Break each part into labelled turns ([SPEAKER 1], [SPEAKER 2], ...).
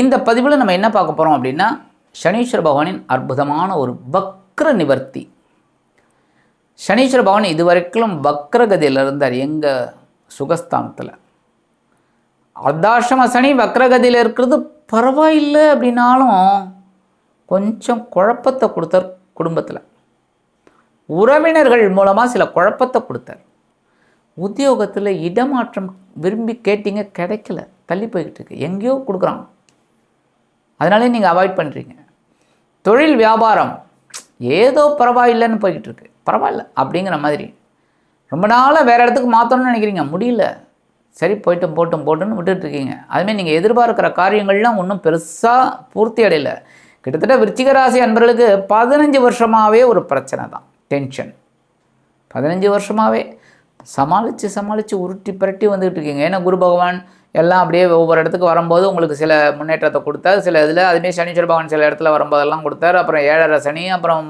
[SPEAKER 1] இந்த பதிவில் நம்ம என்ன பார்க்க போகிறோம் அப்படின்னா சனீஸ்வர பகவானின் அற்புதமான ஒரு வக்ர நிவர்த்தி. சனீஸ்வர பகவான் இதுவரைக்கும் வக்ரகதியில் இருந்தார் எங்கள் சுகஸ்தானத்தில். அர்தாஷம சனி வக்ரகதியில் இருக்கிறது பரவாயில்லை அப்படின்னாலும் கொஞ்சம் குழப்பத்தை கொடுத்தார் குடும்பத்தில். உறவினர்கள் மூலமாக சில குழப்பத்தை கொடுத்தார். உத்தியோகத்தில் இடமாற்றம் விரும்பி கேட்டீங்க கிடைக்கல தள்ளி போய்கிட்டு இருக்கு. எங்கேயோ கொடுக்குறான் அதனாலே நீங்கள் அவாய்ட் பண்ணுறீங்க தொழில் வியாபாரம் ஏதோ பரவாயில்லைன்னு போய்கிட்டு இருக்கு பரவாயில்ல அப்படிங்கிற மாதிரி. ரொம்ப நாளாக வேறு இடத்துக்கு மாற்றணும்னு நினைக்கிறீங்க? முடியல. சரி போய்ட்டும் போட்டும் போட்டுன்னு விட்டுட்டுருக்கீங்க அதுமாதிரி நீங்கள் எதிர்பார்க்குற காரியங்கள்லாம் ஒன்றும் பெருசாக பூர்த்தி அடையல. கிட்டத்தட்ட விருச்சிக ராசி அன்பர்களுக்கு பதினஞ்சு வருஷமாகவே ஒரு பிரச்சனை தான். டென்ஷன் பதினஞ்சு வருஷமாகவே சமாளித்து சமாளித்து உருட்டி பிரட்டி வந்துக்கிட்டு இருக்கீங்க ஏன்னா குரு பகவான் எல்லாம் அப்படியே ஒவ்வொரு இடத்துக்கு வரும்போது உங்களுக்கு சில முன்னேற்றத்தை கொடுத்தார். சில இதில் அதுமாரி சனீஸ்வர பகவான் சில இடத்துல வரும்போதெல்லாம் கொடுத்தாரு. அப்புறம் ஏழரை சனி அப்புறம்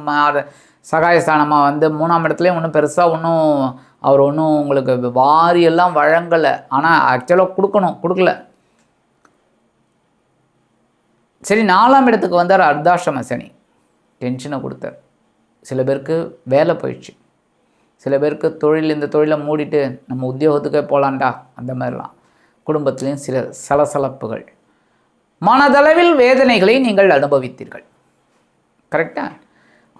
[SPEAKER 1] சகாயஸ்தானமாக வந்து மூணாம் இடத்துலையும் ஒன்றும் பெருசாக ஒன்றும் அவர் ஒன்றும் உங்களுக்கு வாரியெல்லாம் வழங்கலை. ஆனால் ஆக்சுவலாக கொடுக்கணும் கொடுக்கல. சரி நாலாம் இடத்துக்கு வந்தார் அர்த்தாசிரம சனி. டென்ஷனை கொடுத்தார். சில பேருக்கு வேலை போயிடுச்சு. சில பேருக்கு தொழில் இந்த தொழிலை மூடிட்டு நம்ம உத்தியோகத்துக்கே போகலான்டா அந்த மாதிரிலாம். குடும்பத்திலையும் சில சலசலப்புகள். மனதளவில் வேதனைகளை நீங்கள் அனுபவித்தீர்கள். கரெக்டா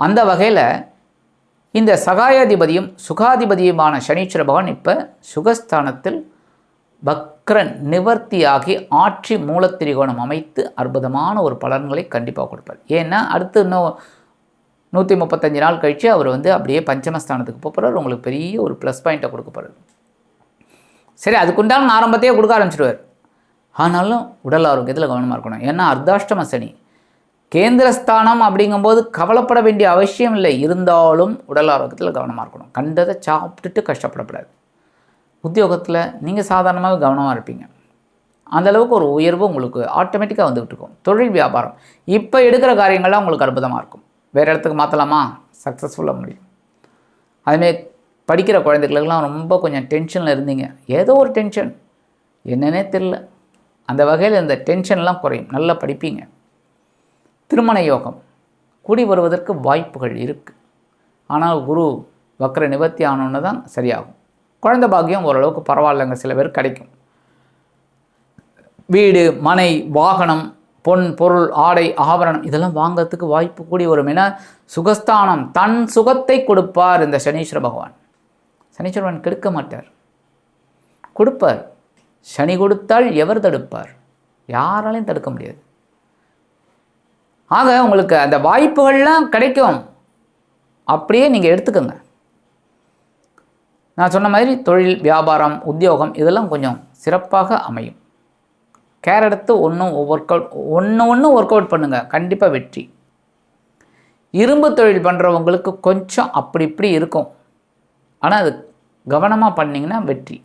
[SPEAKER 1] அந்த வகையில் இந்த சகாயாதிபதியும் சுகாதிபதியுமான சனீஸ்வர பகவான் இப்போ சுகஸ்தானத்தில் பக்ரன் நிவர்த்தியாகி ஆட்சி மூலத்திரிகோணம் அமைத்து அற்புதமான ஒரு பலன்களை கண்டிப்பாக கொடுப்பார். ஏன்னா அடுத்து இன்னும் நூற்றி முப்பத்தஞ்சு நாள் கழித்து அவர் வந்து அப்படியே பஞ்சமஸ்தானத்துக்கு போகிறார் உங்களுக்கு பெரிய ஒரு ப்ளஸ் பாயிண்ட்டை கொடுக்க போகிறார் சரி அதுக்குண்டான ஆரம்பத்தையே கொடுக்க ஆரம்பிச்சிடுவார் ஆனாலும் உடல் ஆரோக்கியத்தில் கவனமாக இருக்கணும். ஏன்னா அர்த்தாஷ்டம சனி. கேந்திரஸ்தானம் அப்படிங்கும்போது கவலைப்பட வேண்டிய அவசியம் இல்லை. இருந்தாலும் உடல் ஆரோக்கியத்தில் கவனமாக இருக்கணும். கண்டதை சாப்பிட்டுட்டு கஷ்டப்படக்கூடாது உத்தியோகத்தில் நீங்கள் சாதாரணமாக கவனமாக இருப்பீங்க. அந்த அளவுக்கு ஒரு உயர்வு உங்களுக்கு ஆட்டோமேட்டிக்காக வந்துகிட்டு இருக்கும். தொழில் வியாபாரம். இப்போ எடுக்கிற காரியங்கள்லாம் உங்களுக்கு அற்புதமாக இருக்கும். வேறு இடத்துக்கு மாற்றலாமா சக்ஸஸ்ஃபுல்லாக முடியும். அதுமாரி படிக்கிற குழந்தைகளுக்கெல்லாம் ரொம்ப கொஞ்சம் டென்ஷனில் இருந்தீங்க. ஏதோ ஒரு டென்ஷன் என்னன்னே தெரில அந்த வகையில் இந்த டென்ஷன்லாம் குறையும். நல்லா படிப்பீங்க. திருமண யோகம். கூடி வருவதற்கு வாய்ப்புகள் இருக்குது ஆனால் குரு வக்கர நிவர்த்தி ஆனோன்னு தான் சரியாகும். குழந்தை பாக்கியம் ஓரளவுக்கு பரவாயில்லைங்க. சில பேர் கிடைக்கும். வீடு மனை வாகனம் பொன் பொருள் ஆடை ஆபரணம் இதெல்லாம் வாங்கிறதுக்கு வாய்ப்பு கூடி வரும் ஏன்னா சுகஸ்தானம். தன் சுகத்தை கொடுப்பார் இந்த சனீஸ்வர பகவான். சனீஸ்வர கெடுக்க மாட்டார். கொடுப்பார். சனி கொடுத்தால் எவர் தடுப்பார்? யாராலையும் தடுக்க முடியாது. ஆக உங்களுக்கு அந்த வாய்ப்புகள்லாம் கிடைக்கும். அப்படியே நீங்கள் எடுத்துக்கோங்க. நான் சொன்ன மாதிரி தொழில் வியாபாரம் உத்தியோகம் இதெல்லாம் கொஞ்சம் சிறப்பாக அமையும். கேர் எடுத்து ஒன்றும் ஒர்க் அவுட் ஒன்று ஒன்று ஒர்க் அவுட் பண்ணுங்கள் கண்டிப்பாக வெற்றி. இரும்பு தொழில் பண்ணுறவங்களுக்கு கொஞ்சம் அப்படி இப்படி இருக்கும். ஆனால் அது கவனமாக பண்ணிங்கன்னா வெற்றி.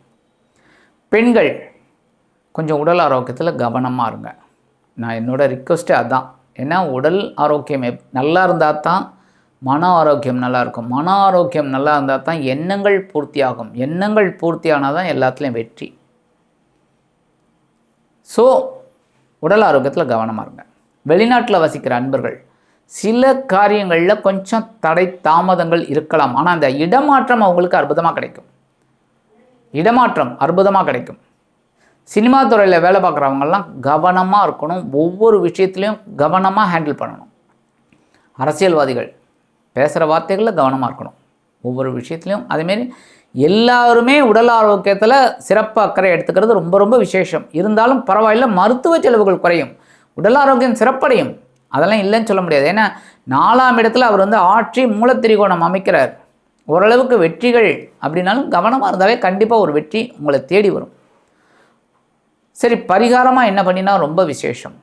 [SPEAKER 1] பெண்கள் கொஞ்சம் உடல் ஆரோக்கியத்தில் கவனமாக இருங்க. நான் என்னோடய ரிக்வஸ்ட்டே அதான். ஏன்னா உடல் ஆரோக்கியம் எப் நல்லா இருந்தால் தான் மன ஆரோக்கியம் நல்லா இருக்கும். மன ஆரோக்கியம் நல்லா இருந்தால் தான் எண்ணங்கள் பூர்த்தியாகும். எண்ணங்கள் பூர்த்தியானால் தான் எல்லாத்துலேயும் வெற்றி. ஸோ உடல் ஆரோக்கியத்தில் கவனமாக இருங்க. வெளிநாட்டில் வசிக்கிற அன்பர்கள் சில காரியங்களில் கொஞ்சம் தடை தாமதங்கள் இருக்கலாம். ஆனால் அந்த இடமாற்றம் அவங்களுக்கு அற்புதமாக கிடைக்கும். இடமாற்றம் அற்புதமாக கிடைக்கும். சினிமா துறையில் வேலை பார்க்குறவங்கெல்லாம் கவனமாக இருக்கணும். ஒவ்வொரு விஷயத்துலையும் கவனமாக ஹேண்டில் பண்ணணும். அரசியல்வாதிகள் பேசுகிற வார்த்தைகளில் கவனமாக இருக்கணும். ஒவ்வொரு விஷயத்துலையும். அதேமாரி எல்லாருமே உடல் ஆரோக்கியத்தில் சிறப்பு அக்கறை எடுத்துக்கிறது ரொம்ப ரொம்ப விசேஷம். இருந்தாலும் பரவாயில்ல மருத்துவ செலவுகள் குறையும். உடல் ஆரோக்கியம் சிறப்படையும். அதெல்லாம் இல்லைன்னு சொல்ல முடியாது. ஏன்னா நாலாம் இடத்துல அவர் வந்து ஆட்சி மூலத்திரிகோணம் அமைக்கிறார். ஓரளவுக்கு வெற்றிகள் அப்படின்னாலும் கவனமாக இருந்தாலே கண்டிப்பாக ஒரு வெற்றி உங்களை தேடி வரும். சரி பரிகாரமாக என்ன பண்ணினா ரொம்ப விசேஷம்.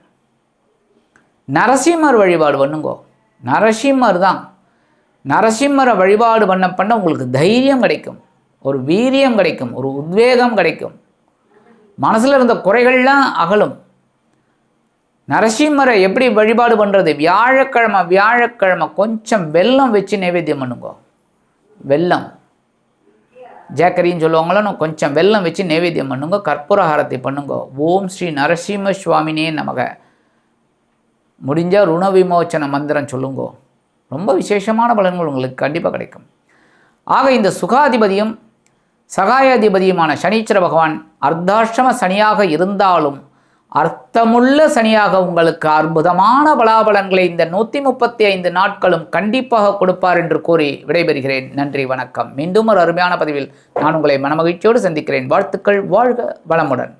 [SPEAKER 1] நரசிம்மர் வழிபாடு பண்ணுங்கோ. நரசிம்மர் தான். நரசிம்மரை வழிபாடு பண்ண பண்ண உங்களுக்கு தைரியம் கிடைக்கும். ஒரு வீரியம் கிடைக்கும். ஒரு உத்வேகம் கிடைக்கும். மனசில் இருந்த குறைகள்லாம் அகலும். நரசிம்மரை எப்படி வழிபாடு பண்ணுறது வியாழக்கிழமை வியாழக்கிழமை கொஞ்சம் வெல்லம் வச்சு நைவேத்தியம் பண்ணுங்க. வெல்லம். ஜேக்கரின்னு சொல்லுவாங்களோ கொஞ்சம் வெல்லம் வச்சு நைவேத்தியம் பண்ணுங்க. கற்பூரஹாரத்தை பண்ணுங்க. ஓம் ஸ்ரீ நரசிம்ம சுவாமினே நமக. முடிஞ்சால் ருண விமோச்சன மந்திரம் சொல்லுங்க. ரொம்ப விசேஷமான பலன்கள் உங்களுக்கு கண்டிப்பாக கிடைக்கும். ஆக இந்த சுகாதிபதியும் சகாயாதிபதியுமான சனீச்சர பகவான் அர்த்தாஷ்டம சனியாக இருந்தாலும் அர்த்தமுள்ள சனியாக உங்களுக்கு அற்புதமான பலாபலன்களை இந்த நூற்றி முப்பத்தி ஐந்து நாட்களும் கண்டிப்பாக கொடுப்பார் என்று கூறி விடைபெறுகிறேன். நன்றி வணக்கம். மீண்டும் ஒரு அருமையான பதிவில் நான் உங்களை மனமகிழ்ச்சியோடு சந்திக்கிறேன். வாழ்த்துக்கள் வாழ்க வளமுடன்.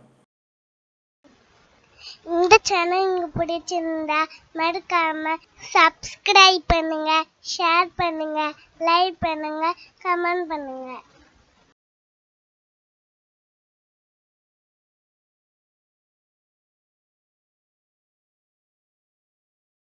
[SPEAKER 2] இந்த சேனல் உங்களுக்கு பிடிச்சிருந்தா மறக்காம சப்ஸ்கிரைப் பண்ணுங்க ஷேர் பண்ணுங்க லைக் பண்ணுங்க கமெண்ட் பண்ணுங்க.